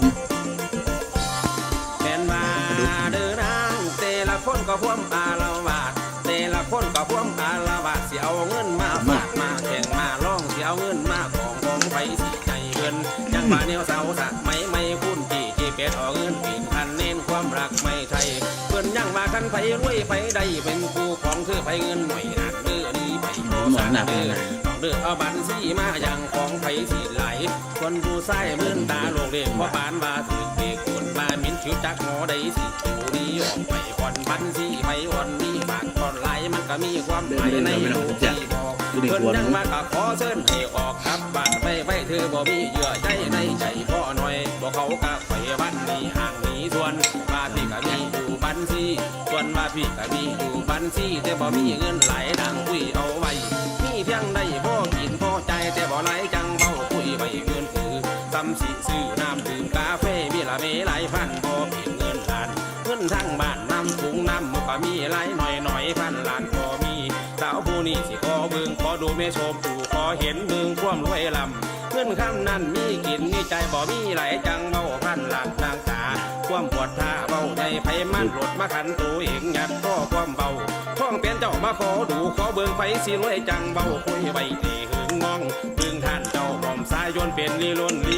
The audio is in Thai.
มแม่นมาเด้อนางแต่ละคนก็พ่วมอาละวาดแต่ละคนก็พ่วมอาละวาดสิเอาเงินมาฝากมาแข่งมาล่องสิเอาเงินมาของของไปสิใจเงินยังมาแนวเสาสักไม่ไม่คุ้นจีจีเป็ดเอาเงินปีนพันเน้นความรักไม่ใช่เพิ่นยังมากันไปรวยไปได้เป็นคู่ของคือไปเงินหน่ยหนักเด้อดีไปโอสักเออ เลือกเอาบันสีมาอย่างของไผสีไหล คนผู้ใส่มื่นตาโลกเรียกว่าปานว่าถือเด็กคนมามินชิวจักหอใดสิผิวดีออกไปก่อนบันสีไปอ่อนมีปากก่อนไหลมันก็มีความหมายในโลกที่บอกเพิ่นยังมาก็ขอเชิญให้ออกกลับบ้านไปไปเธอบ่มีเยื่อใจในใจพ่อหน่อยบอกเขากะไปบ้านนี้ห่างนีส่วนว่าน ว่าพี่ก็มีอยู่บันสีแต่บ่มีเงินไหลดังคุยเอาไว้ มีเพียงได้พ่อกินพ่อใจแต่บ่ไหลจังเบาคุยไว้เงินคือซ้ำสิซื้อน้ำดื่มกาแฟมีละเมหลายพันบ่เปลี่ยนเงินล้านเงินทั้งบ้านน้ำถุงน้ำมันก็มีหลายหน่อยหน่อยพันล้านก็มีสาวผู้นี้สิขอเบิ่งขอดูแม่ชมดูขอเห็นเบิ่งความรวยลำเงินคำนั้นมีกินมีใจบ่มีไหลจังเบาพันล้านต่างตาความปวดท่า ไผมันรดมาขันตัวเองอยากก็ความเบาท้องเป็นเจ้ามาขอดูขอเบิ่งไฟสิรวยจังเบาคุยใบตีหึงมองเบิ่งท่านเจ้าบอมสายยนเป็นลีลนลีลเบิ่ง